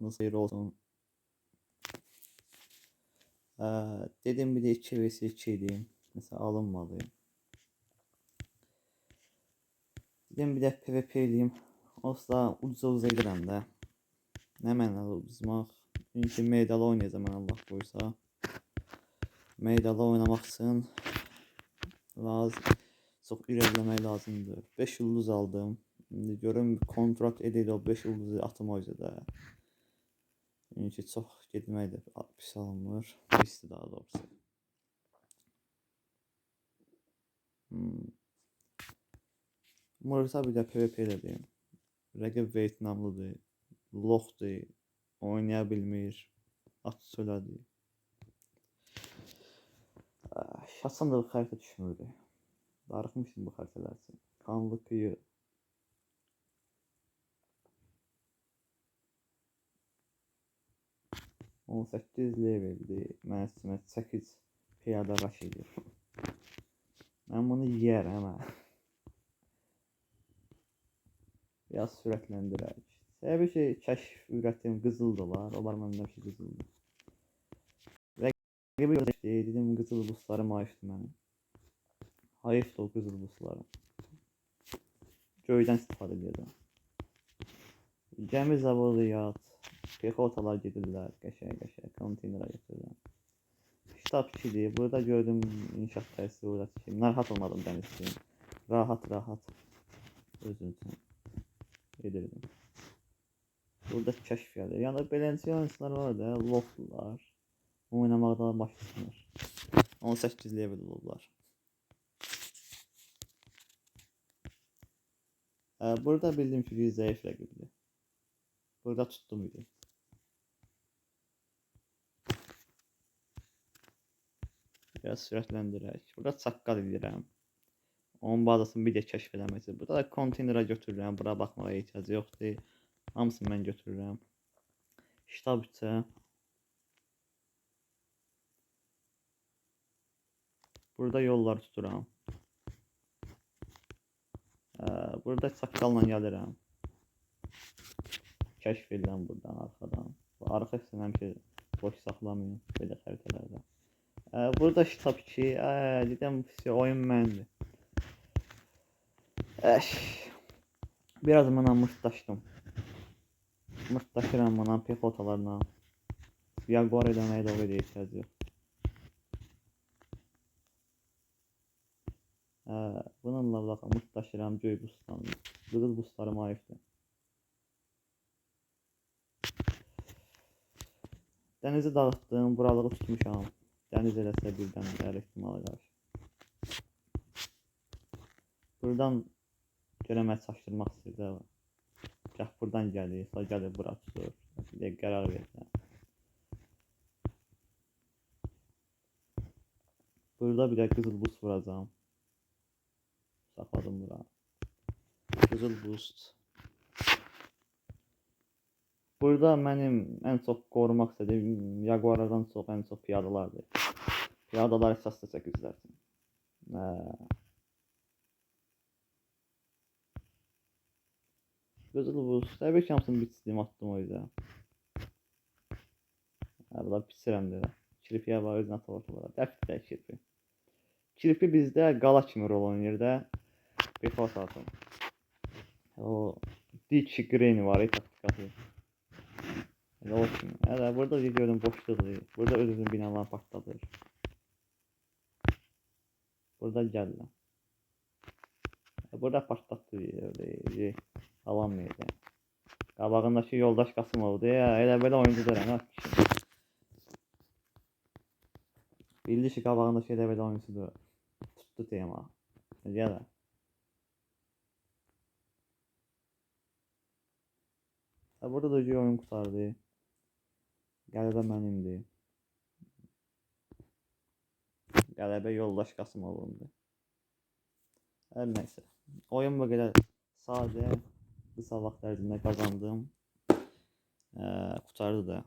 Nasıl hayır olsun. Ee, dedim bir de 2 vs 2 diyeyim. Mesela alınmadı. Dedim bir de PvP diyeyim. Olsa ucuza ucuza giderəm də. Nə mənə uduzmaq? Çünki meydala oynayacağam mən Allah buyursa. Meydala oynamaq üçün lazım çox irəliləmək lazımdır. 5 ulduz aldım. İndi görüm kontrakt edildi o 5 ulduzu yüzden də. Çünki çox getmək də pis alınmır. Pisdir daha doğrusu. Hmm. Mırsa bir də PvP elədim. Rəqib Vyetnamlıdır. Loxdur. Oynaya bilmir. At söylədi. Şasan da bu xəritə düşmürdü. Darıxmışdım bu xəritələr üçün. Kanlı kıyı. On səkkiz leveldi. Mən üstümə 8 piyada rush edir. Mən bunu yeyərəm hə. Biraz sürətləndirək. Səbəbi ki, kəşf ürətdiyim qızıldılar. Onlar məndən ki qızıldı. Rəqibi görüşdü, dedim qızıl buslarım ayıfdı mənim. Hayıfdı o qızıl buslarım. Göydən istifadə edəcəm. Gəmi zavodu yat. Pexotalar gedirlər. Qəşəng-qəşəng konteynera götürürəm. Ştab 2-dir. Burada gördüm inşaat təsiri uğraşı ki, narahat olmadım dənizçiyim. Rahat rahat özüm üçün edirdim. Burada kəşf gəlir. Yəni beləncə oyunçular var da, loflar. Oynamaqdan başlasınlar. 18 level olurlar. Ee, burada bildim ki bir zayıf rəqibdir. Burada tuttum idi. Biraz sürətləndirək. Burada çaqqal edirəm. Onun bazasını bir də kəşf eləmək üçün. Burada da konteynera götürürəm. Bura baxmağa ehtiyac yoxdur. Hamısını mən götürürəm. Ştab içə. Burada yollar tuturam. Burada çaqqalla gəlirəm. Kəşf edirəm buradan, arxadan. Bu arxa hissəni həmişə boş saxlamayın belə xəritələrdə. Ee, burada kitapçı. Ee, Dedim size oyun məndi. Əş. Biraz mənə mırtdaşdım. Mırtdaşıram mənə pexotalarla. Jaguar eləməyə doğru deyirsəz yox. Ee, bununla baxa mırtdaşıram göy bustanı. Qızıl bustarı maifdir. Dənizi dağıtdım, buralığı tutmuşam. Dəniz eləsə birdən hər ehtimala qarşı. Buradan görəmək çaşdırmaq istəyirdi. Gah buradan gəlir, sonra gəlir bura tutur. Bir qərar verirsən. Burada bir də qızıl boost vuracağam. Saxladım bura. Qızıl boost. Burada mənim ən çox qorumaq istədiyim Jaguarlardan çox ən çox piyadalardır. Piyadalar əsas da çəkizlərsin. Hə. Qızıl boost. Təbii ki, hamısını bitirdim, atdım o yüzden. Hə, bu da bitirəm də. Kirpiyə var, özünə olaraq. Dəfdə kirpi. Kirpi bizdə qala kimi rol oynayır da. Bir fas atım. O Ditch Green var, taktikası. Ne olsun. Ya da burada videonun boşluğu. Burada özünün binalar patladı. Burada canlı. E, burada patlattı öyle alamıyor yani. Qabağında şey yoldaş Qasım oldu ya. Elə belə oyuncudur ha. Bildi ki qabağında şey elə belə oyuncudur. Tutdu tema. Ya da. Ha burada da bir oyun kurtardı. Qələbə mənimdir. Qələbə yoldaş Qasımovundur. Hər nəysə. Oyun bu qədər sadə, qısa vaxt ərzində qazandım. Ee, qutardı da.